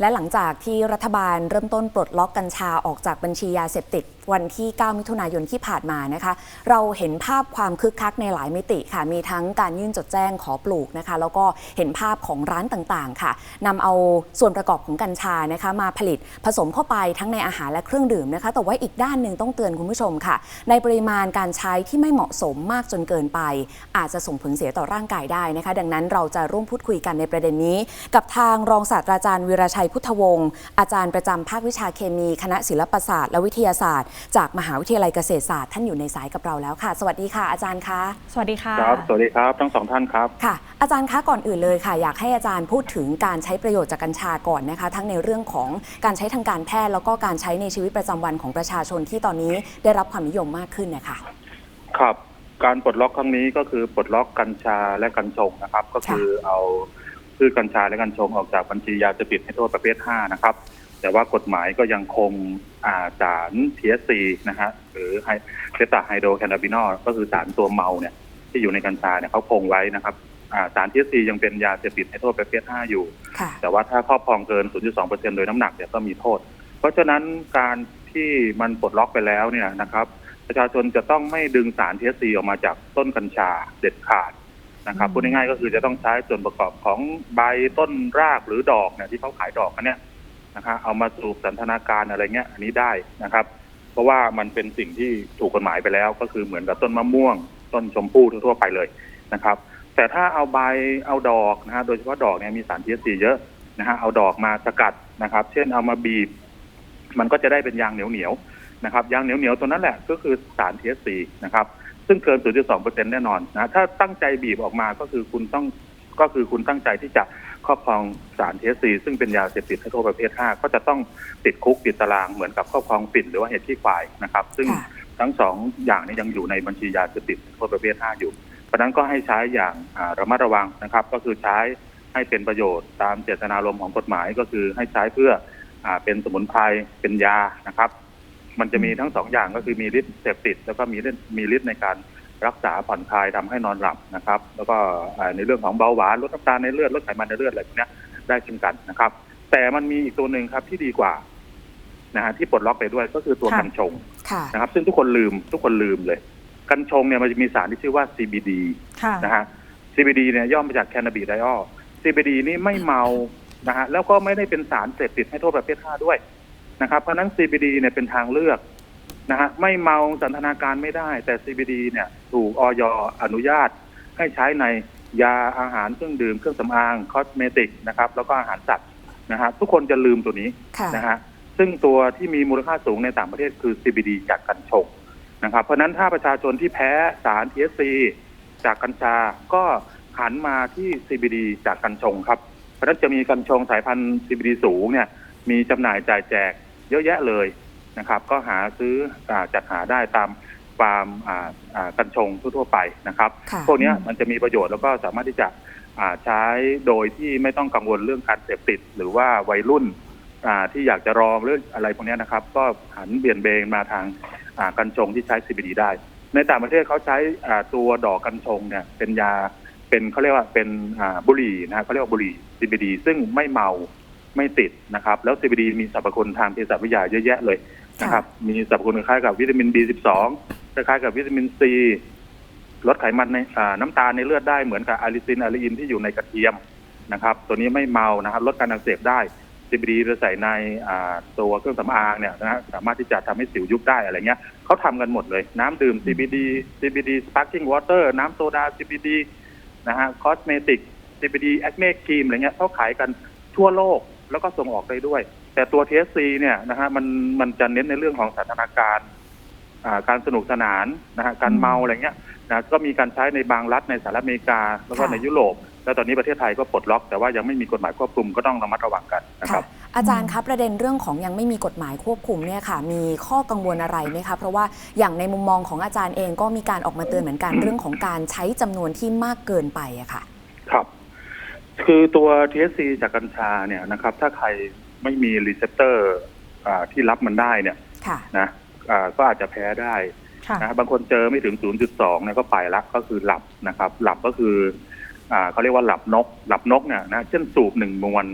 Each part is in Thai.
และหลังจากที่รัฐบาลเริ่มต้นปลดล็อกกัญชาออกจากบัญชียาเสพติดวันที่ 9 มิถุนายนที่ผ่านมานะคะ เราเห็นภาพความคึกคักในหลายมิติค่ะ มีทั้งการยื่นจดแจ้งขอปลูกนะคะ แล้วก็เห็นภาพของร้านต่างๆ ค่ะนำเอาส่วนประกอบของกัญชานะคะ มาผลิตผสมเข้าไปทั้งในอาหารและเครื่องดื่มนะคะ แต่ว่าอีกด้านหนึ่งต้องเตือนคุณผู้ชมค่ะ ในปริมาณการใช้ที่ไม่เหมาะสมมากจนเกินไป อาจจะส่งผลเสียต่อร่างกายได้นะคะ ดังนั้นเราจะร่วมพูดคุยกันในประเด็นนี้ กับทางรองศาสตราจารย์วิราชัยพุทธวงศ์อาจารย์ประจำภาควิชาเคมี คณะศิลปศาสตร์ และวิทยาศาสตร์ จากมหาวิทยาลัยเกษตรศาสตร์ท่านอยู่ในสายกับเราแล้วค่ะ สวัสดีค่ะ อาจารย์คะสวัสดีค่ะครับสวัสดีครับทั้งสองท่านครับค่ะ อาจารย์คะก่อนอื่นเลยค่ะ อยากให้อาจารย์พูดถึงการใช้ประโยชน์จากกัญชาก่อนนะคะ ทั้งในเรื่องของการใช้ทางการแพทย์แล้วก็การใช้ในชีวิตประจำวันของประชาชนที่ตอนนี้ได้รับความนิยมมากขึ้นนะคะครับการปลดล็อกครั้งนี้ก็คือปลดล็อกกัญชาและกัญชงนะครับ ก็คือเอา พืชกัญชาและกัญชงออกจากบัญชียาเสพติดให้โทษประเภท 5 นะครับ แต่ว่ากฎหมายก็ยังคงอ่าสาร THC นะฮะหรือไฮเทตาไฮโดรแคนนาบินอลก็คือสารตัวเมาเนี่ยที่อยู่ในกัญชาเนี่ยเขาคงไว้นะครับอ่าสาร THC ยังเป็นยาเสพติดให้โทษประเภท 5 อยู่ค่ะแต่ว่าถ้าครอบครองเกิน 0.2%โดยน้ำหนักเนี่ยก็มีโทษ เพราะฉะนั้นการที่มันปลดล็อกไปแล้วเนี่ยนะครับ ประชาชนจะต้องไม่ดึงสาร THC ออกมาจากต้นกัญชาเด็ดขาด นะครับอืมพูดง่ายๆก็คือจะต้องใช้ส่วนประกอบของใบต้นรากหรือดอกเนี่ยที่เขาขายดอกกันเนี่ยนะครับเอามาสูบสันทนาการอะไรเงี้ย อันนี้ได้นะครับ เพราะว่ามันเป็นสิ่งที่ถูกกฎหมายไปแล้ว ก็คือเหมือนกับต้นมะม่วง ต้นชมพู่ทั่วๆไปเลยนะครับ แต่ถ้าเอาใบเอาดอกนะฮะโดยเฉพาะดอกเนี่ยมีสาร THC เยอะนะฮะเอาดอกมาสกัดนะครับ เช่นเอามาบีบ มันก็จะได้เป็นยางเหนียวเหนียวๆนะครับยางเหนียวเหนียวๆตัวนั้นแหละก็คือสาร THC นะครับ ซึ่งเกิน 0.2%แน่นอนนะถ้าตั้งใจบีบออกมาก็คือคุณต้องก็คือคุณตั้งใจที่จะครอบครองสาร THC ซึ่งเป็นยาเสพติดให้โทษประเภท 5 ก็จะต้องติดคุกติดตารางเหมือนกับครอบครองฝิ่นหรือว่าเห็ดที่ควายนะครับ ซึ่งค่ะทั้งสองอย่างนี้ยังอยู่ในบัญชียาเสพติดโทษประเภท 5 อยู่ เพราะฉะนั้นก็ให้ใช้อย่างอ่าระมัดระวังนะครับ ก็คือใช้ให้เป็นประโยชน์ตามเจตนารมณ์ของกฎหมายก็คือให้ใช้เพื่ออาเป็นสมุนไพรเป็นยานะครับ มันจะมีทั้งสองอย่างก็คือมีฤทธิ์เสพติด แล้วก็มีฤทธิ์มีฤทธิ์ในการรักษาผ่อนคลายทำให้นอนหลับนะครับ แล้วก็อ่าในเรื่องของเบาหวานลดน้ำตาลในเลือดลดไขมันในเลือดอะไรพวกเนี้ยได้เช่นกันนะครับ แต่มันมีอีกตัวหนึ่งครับที่ดีกว่านะฮะที่ปลดล็อกไปด้วยก็คือตัวค่ะกัญชงค่ะนะครับ ซึ่งทุกคนลืมทุกคนลืมเลย กัญชงเนี่ยมันจะมีสารที่ชื่อว่า CBD ค่ะนะฮะ CBD เนี่ยย่อมาจากแคนาบิไดออล CBD นี่ไม่เมานะฮะแล้วก็ไม่ได้เป็นสารเสพติดให้โทษประเภท5ด้วย นะครับ เพราะฉะนั้น CBD เนี่ยเป็นทางเลือกนะฮะไม่เมาสันทนาการไม่ได้ แต่ CBD เนี่ยถูกออยอนุญาตให้ใช้ในยาอาหารเครื่องดื่มเครื่องสำอางคอสเมติกนะครับ แล้วก็อาหารสัตว์นะฮะทุกคนจะลืมตัวนี้ค่ะนะฮะซึ่งตัวที่มีมูลค่าสูงในต่างประเทศคือ CBD จากกัญชงนะครับ เพราะฉะนั้นถ้าประชาชนที่แพ้สาร THC จากกัญชา ก็หันมาที่ CBD จากกัญชงครับ เพราะฉะนั้นจะมีกัญชงสายพันธุ์ CBD สูงเนี่ยมีจำหน่ายจ่ายแจก เยอะแยะเลยนะครับ ก็หาซื้ออาจัดหาได้ตามฟาร์มอ่าอ่ากัญชงทั่วๆไปนะครับค่ะพวกเนี้ยมันจะมีประโยชน์แล้วก็สามารถที่จะอ่าใช้โดยที่ไม่ต้องกังวลเรื่องการเสพติด หรือว่าวัยรุ่นอ่าที่อยากจะรองเรื่องอะไรพวกเนี้ยนะครับ ก็หันเบี่ยนเบนมาทางอ่ากัญชงที่ใช้ CBD ได้ ในต่างประเทศเขาใช้อ่าตัวดอกกัญชงเนี่ยเป็นยาเป็นเขาเรียกว่าเป็นอ่าบุหรี่นะฮะเขาเรียกว่าบุหรี่ CBD ซึ่งไม่เมา ไม่ติดนะครับ แล้ว CBD มีสรรพคุณทางเภสัชวิทยาเยอะแยะเลยนะครับมีสรรพคุณคล้ายกับวิตามิน B12 คล้ายกับวิตามินซีลดไขมันในน้ำตาลในเลือดได้เหมือนกับอาลิซินอาลิอินที่อยู่ในกระเทียมนะครับ ตัวนี้ไม่เมานะครับลดการอักเสบได้ CBD เราใส่ในตัวเครื่องสำอางเนี่ยนะสามารถที่จะทำให้สิวยุบได้อะไรเงี้ยเขาทำกันหมดเลย น้ำดื่ม CBD CBD sparkling water น้ำโซดา CBD นะฮะคอสเมติก CBD acne cream อะไรเงี้ยเขาขายกันทั่วโลก แล้วก็ส่งออกได้ด้วย แต่ตัว THC เนี่ยนะฮะมันมันจะเน้นในเรื่องของสันทนาการอ่าการสนุกสนานนะฮะการเมาอะไรเงี้ยนะก็มีการใช้ในบางรัฐในสหรัฐอเมริกา แล้วก็ค่ะในยุโรป แล้วตอนนี้ประเทศไทยก็ปลดล็อกแต่ว่ายังไม่มีกฎหมายควบคุมก็ต้องระมัดระวังกันนะคค่ะรับอาจารย์ครับประเด็นเรื่องของยังไม่มีกฎหมายควบคุมเนี่ยค่ะ มีข้อกังวลอะไรไหมคะเพราะว่าอย่างในมุมมองของอาจารย์เองก็มีการออกมาเตือนเหมือนกันเรื่องของการใช้จำนวนที่มากเกินไปอะค่ะครับ คือตัว THC จากกัญชาเนี่ยนะครับ ถ้าใครไม่มีรีเซพเตอร์ที่รับมันได้เนี่ยค่ะนะอ่าก็อาจจะแพ้ได้ค่ะนะบางคนเจอไม่ถึง 0.2เนี่ยก็ไปละก็คือหลับนะครับ หลับก็คืออ่าเขาเรียกว่าหลับนก หลับนกเนี่ยนะเช่นสูบหนึ่งมวน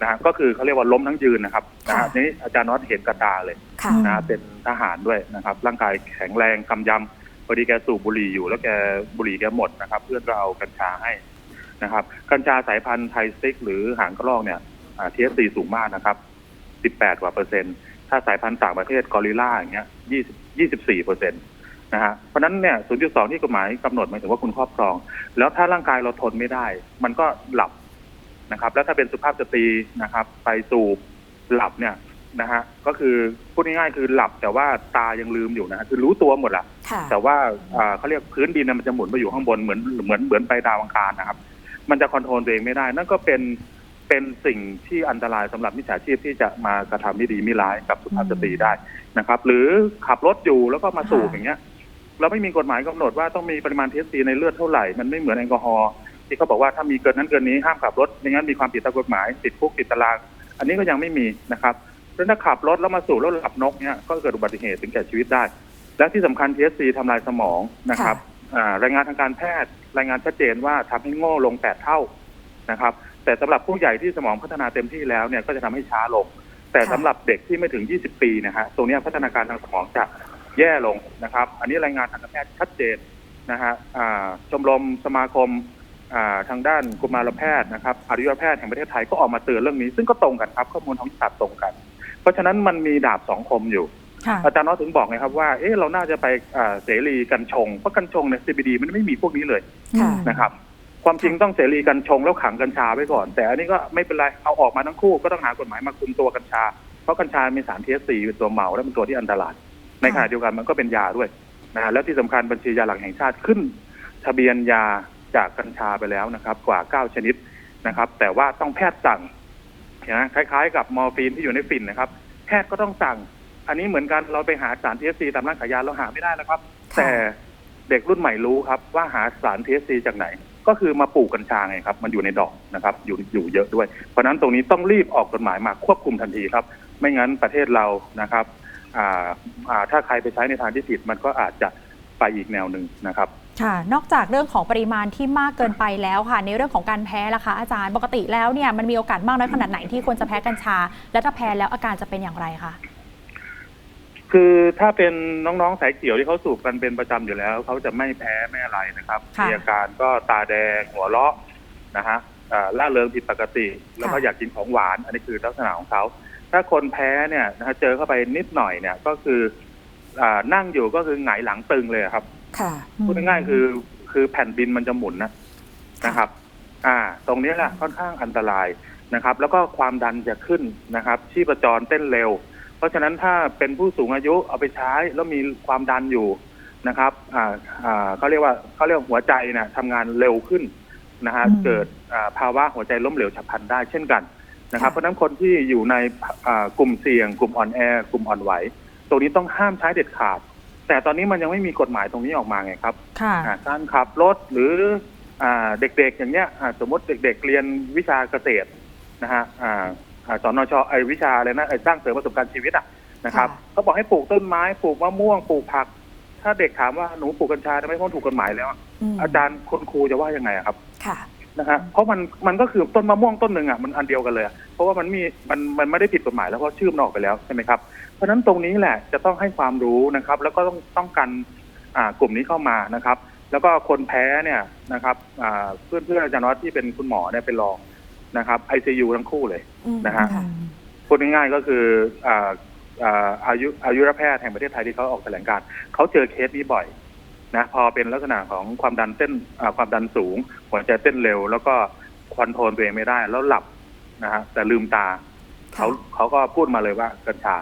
นะฮะก็คือเขาเรียกว่าล้มทั้งยืนนะครับนะฮะค่ะนี้อาจารย์น็อตเห็นกระตาเลยค่ะนะฮะเป็นทหารด้วยนะครับ ร่างกายแข็งแรงกำยำพอดีแกสูบบุหรี่อยู่แล้วแกบุหรี่แกหมดนะครับ เพื่อนก็เอากัญชาให้ นะครับกัญชาสายพันธุ์ไทยสติ๊กหรือหางกระรอกเนี่ยทีเอสซีสูงมากนะครับ 18 กว่าเปอร์เซ็นต์ ถ้าสายพันธุ์ต่างประเทศกอริลล่าอย่างเงี้ย 20 24เปอร์เซ็นต์นะฮะ เพราะฉะนั้นเนี่ย 0.2 ที่กฎหมายกำหนดหมายถึงว่าคุณครอบครอง แล้วถ้าร่างกายเราทนไม่ได้ มันก็หลับนะครับ แล้วถ้าเป็นสุภาพสตรีนะครับ ไปสูบหลับเนี่ยนะฮะ ก็คือพูดง่ายๆคือหลับแต่ว่าตายังลืมอยู่นะฮะ คือรู้ตัวหมดแหละค่ะแต่ว่าอ่าเขาเรียกพื้นดินน่ะมันจะหมุนไปอยู่ข้างบนเหมือนเหมือนเหมือนไปดาวอังคารนะครับ มันจะคอนโทรลตัวเองไม่ได้ นั่นก็เป็นเป็นสิ่งที่อันตรายสำหรับมิจฉาชีพที่จะมากระทำไม่ดีไม่ร้ายกับสุภาพสตรีได้นะครับ หรือขับรถอยู่แล้วก็มาสูบอย่างเงี้ยเราไม่มีกฎหมายกำหนดว่าต้องมีปริมาณทีเอสซีในเลือดเท่าไหร่ มันไม่เหมือนแอลกอฮอล์ที่เขาบอกว่าถ้ามีเกินนั้นเกินนี้ห้ามขับรถไม่งั้นมีความผิดตามกฎหมายติดคุกติดตาราง อันนี้ก็ยังไม่มีนะครับเพราะฉะนั้นถ้าขับรถแล้วมาสูบแล้วหลับนกเนี่ยก็เกิดอุบัติเหตุถึงแก่ชีวิตได้ และที่สำคัญ TSC ทำลายสมองนะครับอ่ารายงานทางการแพทย์ รายงานชัดเจนว่าทำให้โง่ลงแปดเท่านะครับ แต่สำหรับผู้ใหญ่ที่สมองพัฒนาเต็มที่แล้วเนี่ยก็จะทำให้ช้าลง แต่สำหรับเด็กที่ไม่ถึง 20 ปีนะฮะตรงนี้พัฒนาการทางสมองจะแย่ลงนะครับ อันนี้รายงานทางการแพทย์ชัดเจนนะฮะอ่าชมรมสมาคมทางด้านกุมารแพทย์นะครับอายุรแพทย์แห่งประเทศไทยก็ออกมาเตือนเรื่องนี้ ซึ่งก็ตรงกันครับข้อมูลท้องศาสตร์ตรงกัน เพราะฉะนั้นมันมีดาบสองคมอยู่ อาจารย์น้อยถึงบอกไงครับว่าเอ๊ะเราน่าจะไปอ่าเสรีกัญชง เพราะกัญชงเนี่ย CBD มันไม่มีพวกนี้เลยค่ะนะครับ ความจริงต้องเสรีกัญชงแล้วขังกัญชาไว้ก่อน แต่อันนี้ก็ไม่เป็นไรเอาออกมาทั้งคู่ก็ต้องหากฎหมายมาคุมตัวกัญชา เพราะกัญชามีสาร THC เป็นตัวเมาและเป็นตัวที่อันตรายในขณะเดียวกันมันก็เป็นยาด้วยนะฮะแล้วที่สำคัญบัญชียาหลักแห่งชาติขึ้น ทะเบียนยาจากกัญชาไปแล้วนะครับ กว่าเก้าชนิดนะครับ แต่ว่าต้องแพทย์สั่งนะคล้ายๆ กับมอร์ฟีนที่อยู่ในฝิ่นนะครับ แพทย์ก็ต้องสั่ง อันนี้เหมือนกันเราไปหาสาร THC ตามร้านขายยาเราหาไม่ได้แล้วครับ ค่ะ แต่เด็กรุ่นใหม่รู้ครับว่าหาสาร THC จากไหน ก็คือมาปลูกกัญชาไงครับ มันอยู่ในดอกนะครับ อยู่อยู่เยอะด้วย เพราะฉะนั้นตรงนี้ต้องรีบออกกฎหมายมาควบคุมทันทีครับ ไม่งั้นประเทศเรานะครับอ่าอ่าถ้าใครไปใช้ในทางที่ผิดมันก็อาจจะไปอีกแนวหนึ่งนะครับ ค่ะ นอกจากเรื่องของปริมาณที่มากเกินไปแล้วค่ะ ในเรื่องของการแพ้ล่ะคะอาจารย์ปกติแล้วเนี่ยมันมีโอกาสมากน้อยขนาดไหนที่ควรจะแพ้กัญชา และถ้าแพ้แล้วอาการจะเป็นอย่างไรคะ คือถ้าเป็นน้องๆสายเขียวที่เขาสูบกันเป็นประจำอยู่แล้ว เขาจะไม่แพ้ไม่อะไรนะครับค่ะ มีอาการก็ตาแดงหัวเราะนะฮะอ่าล่าเริงผิดปกติ แล้วก็ค่ะอยากกินของหวาน อันนี้คือลักษณะของเขา ถ้าคนแพ้เนี่ยนะฮะเจอเข้าไปนิดหน่อยเนี่ยก็คืออ่านั่งอยู่ก็คือหงายหลังตึงเลยครับ ค่ะพูดง่ายๆคือคือแผ่นดินมันจะหมุนนะนะครับ อ่า ตรงนี้แหละค่อนข้างอันตรายนะครับ แล้วก็ความดันจะขึ้นนะครับชีพจรเต้นเร็ว เพราะฉะนั้นถ้าเป็นผู้สูงอายุเอาไปใช้แล้วมีความดันอยู่นะครับอ่าอ่าเขาเรียกว่าเขาเรียกว่าหัวใจนะทำงานเร็วขึ้นนะฮะอืมเกิดอ่าภาวะหัวใจล้มเหลวฉับพลันได้เช่นกันนะครับค่ะเพราะฉะนั้นคนที่อยู่ในอ่ากลุ่มเสี่ยง กลุ่มอ่อนแอกลุ่มอ่อนไหวตรงนี้ต้องห้ามใช้เด็ดขาด แต่ตอนนี้มันยังไม่มีกฎหมายตรงนี้ออกมาไงครับค่ะอ่าการขับรถหรืออ่าเด็กๆอย่างเงี้ยอ่าสมมติเด็กๆเรียนวิชาเกษตรนะฮะ อ่าอ่าสนชไอวิชาอะไรนะไอสร้างเสริมประสบการณ์ชีวิตอะนะครับค่ะเขาบอกให้ปลูกต้นไม้ปลูกมะม่วงปลูกผัก ถ้าเด็กถามว่าหนูปลูกกัญชาทำไมเพราะถูกกฎหมายแล้วอะมอาจารย์คุณครูจะว่ายังไงอะครับค่ะนะฮะเพราะมันมันก็คือต้นมะม่วงต้นหนึ่งอะมันอันเดียวกันเลยอะเพราะว่ามันมีมันมันไม่ได้ผิดกฎหมายแล้วเพราะชื่อมันออกไปแล้วใช่ไหมครับเพราะฉะนั้นตรงนี้แหละจะต้องให้ความรู้นะครับ แล้วก็ต้องต้องกันอ่ากลุ่มนี้เข้ามานะครับ แล้วก็คนแพ้เนี่ยนะครับอ่าเพื่อนเพื่อนๆอาจารย์วัดที่เป็นคุณหมอเนี่ยเป็นรอง นะครับไอซียูทั้งคู่เลยอืมนะฮะค่พูดง่ายๆก็คืออ่าอ่าอายุอายุรแพทย์แห่งประเทศไทยที่เขาออกแถลงการณ์เขาเจอเคสนี้บ่อยนะพอเป็นลักษณะของความดันเต้นอ่าความดันสูง หัวใจเต้นเร็ว แล้วก็คอนโทรลตัวเองไม่ได้ แล้วหลับนะฮะแต่ลืมตาเขาเขาก็พูดมาเลยว่ากัญชา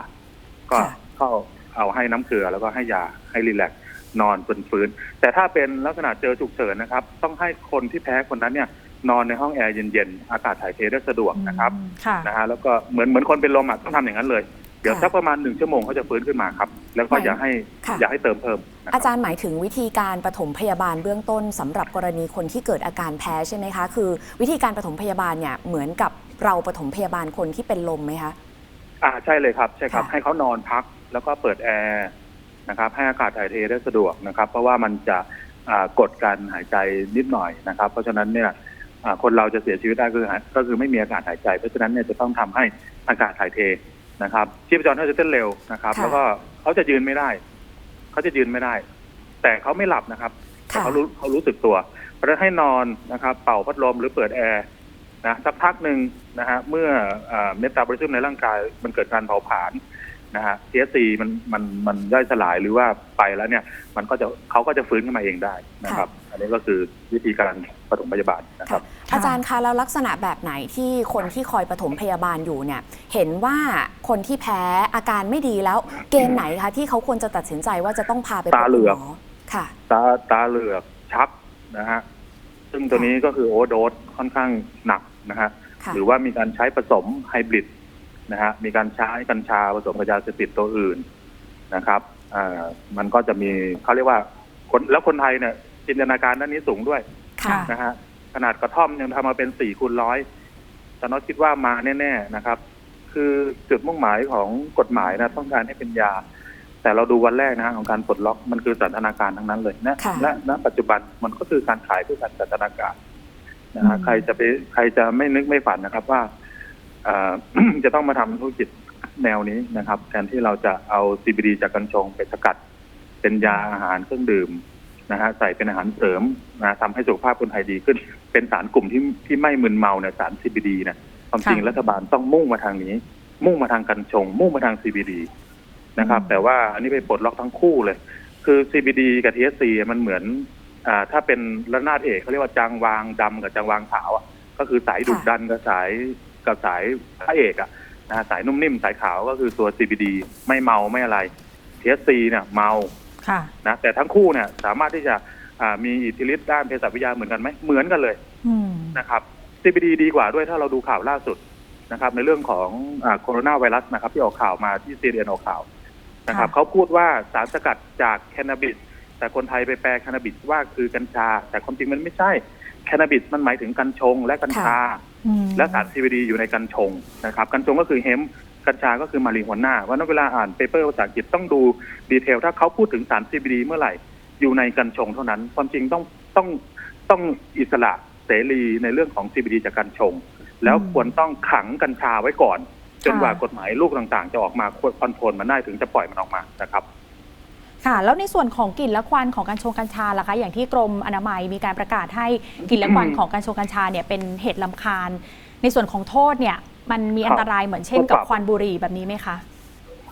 ก็ค่ะเข้าเอาให้น้ำเกลือแล้วก็ให้ยาให้รีแลกซ์นอนบนฟื้น แต่ถ้าเป็นลักษณะเจอฉุกเฉินนะครับ ต้องให้คนที่แพ้คนนั้นเนี่ย นอนในห้องแอร์เย็นๆ อากาศถ่ายเทได้สะดวกนะครับค่ะ นะฮะแล้วก็เหมือนเหมือนคนเป็นลมอะต้องทำอย่างนั้นเลย เดี๋ยวค่ะสักประมาณหนึ่งชั่วโมงเขาจะฟื้นขึ้นมาครับ แล้วก็หมายอย่าให้ค่ะ อย่าให้เติมเพิ่มนะคอารับจารย์หมายถึงวิธีการปฐมพยาบาลเบื้องต้นสำหรับกรณีคนที่เกิดอาการแพ้ใช่ไหมคะ คือ วิธีการปฐมพยาบาลเนี่ยเหมือนกับเราปฐมพยาบาลคนที่เป็นลมไหมคะ อ่าใช่เลยครับใช่ครับ ค่ะ ให้เขานอนพักแล้วก็เปิดแอร์นะครับให้อากาศถ่ายเทได้สะดวกนะครับ เพราะว่ามันจะอ่ากดการหายใจนิดหน่อยนะครับ เพราะฉะนั้นเนี่ยอ่า คนเราจะเสียชีวิตได้ก็คือหาก็คือไม่มีอากาศหายใจ เพราะฉะนั้นเนี่ยจะต้องทำให้อากาศถ่ายเทนะครับชีพจรเขาจะเต้นเร็วนะครับค่ะแล้วก็เขาจะยืนไม่ได้ เขาจะยืนไม่ได้ แต่เขาไม่หลับนะครับแต่ค่ะเขารู้เขารู้สึกตัวเพราะฉะนั้นให้นอนนะครับ เป่าพัดลมหรือเปิดแอร์นะสักพักหนึ่งนะฮะเมื่อเมตาบริซึมในร่างกายมันเกิดการเผาผลาญนะฮะ TSC มันมันมันย่อยสลายหรือว่าไปแล้วเนี่ย มันก็จะเขาก็จะฟื้นขึ้นมาเองได้นะครับ อันนี้ก็คือวิธีการปฐมพยาบาลนะครับ อาจารย์คะแล้วลักษณะแบบไหนที่คนที่คอยปฐมพยาบาลอยู่เนี่ย เห็นว่าคนที่แพ้อาการไม่ดีแล้ว เกณฑ์ไหนคะที่เขาควรจะตัดสินใจว่าจะต้องพาไปพบตาเหลือกคุณมค่ะ ตาตาเหลือกชักนะฮะซึ่งตัวนี้ก็คือโอเวอร์โดสค่อนข้างหนักนะฮะ ค่ะ หรือว่ามีการใช้ผสมไฮบริดนะฮะ มีการใช้กัญชาผสมกับยาเสพติดตัวอื่นนะครับอ่ามันก็จะมีเขาเรียกว่าคนแล้วคนไทยเนี่ย จินตนาการด้านนี้สูงด้วยค่ะ นะฮะขนาดกระท่อมยังทำมาเป็นสี่คูณร้อยแต่น็อตคิดว่ามาแน่ๆนะครับ คือจุดมุ่งหมายของกฎหมายนะต้องการให้เป็นยา แต่เราดูวันแรกนะฮะของการปลดล็อกมันคือสันทนาการทั้งนั้นเลยนะค่ะ และณปัจจุบันมันก็คือการขายเพื่อการสันทนาการนะฮะอืมใครจะไปใครจะไม่นึกไม่ฝันนะครับว่าเอ่อ จะต้องมาทำธุรกิจแนวนี้นะครับแทนที่เราจะเอา CBD จากกัญชงไปสกัด เป็นยาอาหารเครื่องดื่ม นะฮะใส่เป็นอาหารเสริมนะทำให้สุขภาพคนไทยดีขึ้น เป็นสารกลุ่มที่ที่ไม่มึนเมาเนี่ยสาร CBD เนี่ยความจริงค่ะรัฐบาลต้องมุ่งมาทางนี้ มุ่งมาทางกัญชง มุ่งมาทาง CBD นะครับอืมแต่ว่าอันนี้ไปปลดล็อกทั้งคู่เลย คือ CBD กับ THC มันเหมือนอ่าถ้าเป็นระนาดเอกเขาเรียกว่าจางวางดำกับจางวางขาวอะก็คือสายดุดันกับสายกับสายพระเอกอะนะฮะสายนุ่มนิ่มสายขาวก็คือตัว CBD ไม่เมาไม่อะไร THC เนี่ยเมาค่ะ นะแต่ทั้งคู่เนี่ยสามารถที่จะอ่ามีอิทธิฤทธิ์ด้านเภสัชวิทยาเหมือนกันไหมเหมือนกันเลยอืมนะครับ CBD ดีกว่าด้วยถ้าเราดูข่าวล่าสุดนะครับ ในเรื่องของโคโรนาไวรัสนะครับ ที่ออกข่าวมาที่ซีเรียนออกข่าวนะครับค่ะเขาพูดว่าสารสกัดจากแคนนาบิสแต่คนไทยไปแปลแคนนาบิสว่าคือกัญชา แต่ความจริงมันไม่ใช่แคนนาบิสมันหมายถึงกัญชงและกัญชาอืมและสาร CBD อยู่ในกัญชงนะครับ กัญชงก็คือเฮมป์ กัญชาก็คือมารีฮวน่าว่านั้นเวลาอ่านเปเปอร์ภาษาอังกฤษต้องดูดีเทล ถ้าเขาพูดถึงสาร CBD เมื่อไหร่ อยู่ในกัญชงเท่านั้น ความจริงต้องต้องต้องอิสระเสรีในเรื่องของ CBD จากกัญชง แล้วควรต้องขังกัญชาไว้ก่อน จนกว่ากฎหมายลูกต่างๆ จะออกมาคอนโทรลมันได้ถึงจะปล่อยมันออกมานะครับค่ะแล้วในส่วนของกลิ่นและควันของกัญชงกัญชาล่ะคะ อย่างที่กรมอนามัยมีการประกาศให้กลิ่นและควันของกัญชงกัญชาเนี่ยเป็นเหตุลำคาญ ในส่วนของโทษเนี่ย มันมีอันตรายเหมือนเช่นกับโทษปรับควันบุหรี่แบบนี้ไหมคะ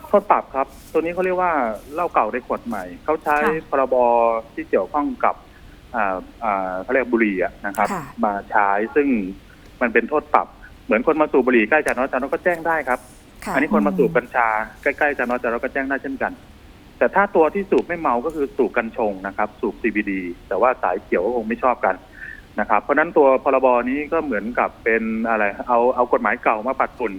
โทษปรับครับ ตัวนี้เขาเรียกว่าเหล้าเก่าในขวดใหม่ เขาใช้ค่ะพรบที่เกี่ยวข้องกับอ่าอ่าเขาเรียกบุหรี่อะนะครับค่ะมาใช้ซึ่งมันเป็นโทษปรับ เหมือนคนมาสูบบุหรี่ใกล้จานน้อยจานน้อยก็แจ้งได้ครับค่ะอันนี้คนมาสูบกัญชาใกล้ๆจานน้อยจานน้อยก็แจ้งได้เช่นกัน แต่ถ้าตัวที่สูบไม่เมาก็คือสูบกัญชงนะครับ สูบ CBD แต่ว่าสายเขียวก็คงไม่ชอบกัน นะครับ เพราะฉะนั้นตัวพรบนี้ก็เหมือนกับเป็นอะไรเอาเอากฎหมายเก่ามาปัดฝุ่น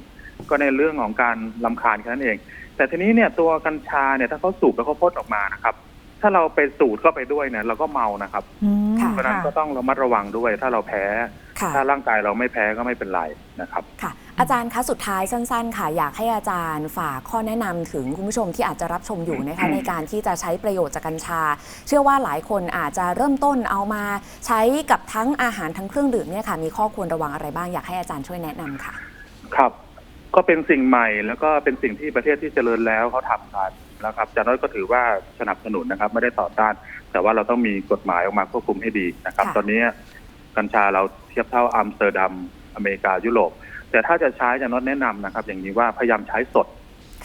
ก็ในเรื่องของการลำคาญแค่นั้นเอง แต่ทีนี้เนี่ยตัวกัญชาเนี่ยถ้าเขาสูบแล้วเขาพ่นออกมานะครับ ถ้าเราไปสูดเข้าไปด้วยเนี่ยเราก็เมานะครับอืมค่ะเพราะฉะนั้นก็ต้องระมัดระวังด้วย ถ้าเราแพ้ค่ะถ้าร่างกายเราไม่แพ้ก็ไม่เป็นไรนะครับค่ะ อาจารย์คะสุดท้ายสั้น ๆ ค่ะ อยากให้อาจารย์ฝากข้อแนะนำถึงคุณผู้ชมที่อาจจะรับชมอยู่นะคะในการที่จะใช้ประโยชน์จากกัญชา เชื่อว่าหลายคนอาจจะเริ่มต้นเอามาใช้กับทั้งอาหารทั้งเครื่องดื่มเนี่ยค่ะ มีข้อควรระวังอะไรบ้างอยากให้อาจารย์ช่วยแนะนำค่ะ ครับ ก็เป็นสิ่งใหม่แล้วก็เป็นสิ่งที่ประเทศที่เจริญแล้วเขาทำกันนะครับอาจารย์น้อยก็ถือว่าสนับสนุนนะครับ ไม่ได้ต่อต้าน แต่ว่าเราต้องมีกฎหมายออกมาควบคุมให้ดีนะครับค่ะตอนนี้กัญชาเราเทียบเท่าอัมสเตอร์ดัมอเมริกายุโรป แต่ถ้าจะใช้อาจารย์น้อยแนะนำนะครับ อย่างนี้ว่าพยายามใช้สด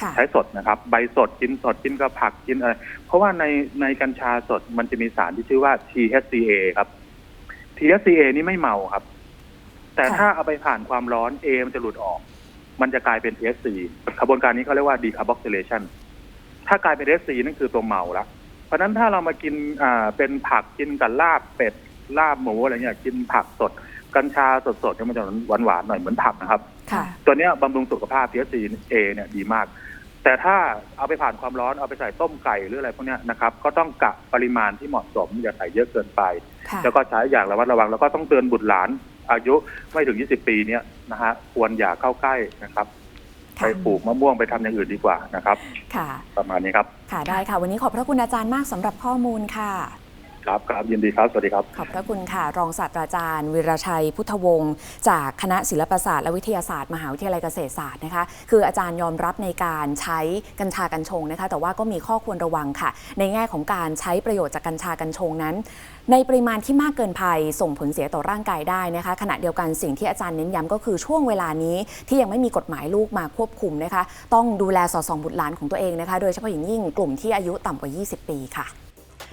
ค่ะใช้สดนะครับ ใบสดกินสดกินกับผักกินอะไร เพราะว่าในในกัญชาสดมันจะมีสารที่ชื่อว่า THCA ครับ THCA นี่ไม่เมาครับ แต่ค่ะถ้าเอาไปผ่านความร้อน A มันจะหลุดออก มันจะกลายเป็น THC กระบวนการนี้เขาเรียกว่า decarboxylation ถ้ากลายเป็น THC นั่นคือตัวเมาแล้วเพราะฉะนั้นถ้าเรามากินอ่าเป็นผักกินกับลาบเป็ดลาบหมูอะไรเงี้ยกินผักสด กัญชาสดๆเนี่ยมันจะหวานๆหน่อยเหมือนผักนะครับ ค่ะตัวเนี้ยบำรุงสุขภาพ THC A เนี่ยดีมาก แต่ถ้าเอาไปผ่านความร้อนเอาไปใส่ต้มไก่หรืออะไรพวกเนี้ยนะครับ ก็ต้องกะปริมาณที่เหมาะสมอย่าใส่เยอะเกินไป ค่ะแล้วก็ใช้อย่างระมัดระวัง แล้วก็ต้องเตือนบุตรหลาน อายุไม่ถึง 20 ปีเนี่ยนะฮะควรอย่าเข้าใกล้นะครับค่ะไปปลูกมะม่วงไปทำอย่างอื่นดีกว่านะครับ ค่ะ ประมาณนี้ครับ ค่ะได้ค่ะ วันนี้ขอบพระคุณอาจารย์มากสำหรับข้อมูลค่ะ ครับครับยินดีครับ สวัสดีครับ ขอบพระคุณค่ะ รองศาสตราจารย์ วิรชัยพุทธวงศ์จากคณะศิลปศาสตร์และวิทยาศาสตร์ มหาวิทยาลัยเกษตรศาสตร์นะคะ คืออาจารย์ยอมรับในการใช้กัญชากัญชงนะคะ แต่ว่าก็มีข้อควรระวังค่ะ ในแง่ของการใช้ประโยชน์จากกัญชากัญชงนั้น ในปริมาณที่มากเกินภัยส่งผลเสียต่อร่างกายได้นะคะ ขณะเดียวกันสิ่งที่อาจารย์เน้นย้ำก็คือช่วงเวลานี้ที่ยังไม่มีกฎหมายลูกมาควบคุมนะคะ ต้องดูแลสอดส่องบุตรหลานของตัวเองนะคะ โดยเฉพาะอย่างยิ่งกลุ่มที่อายุต่ำกว่า 20 ปีค่ะ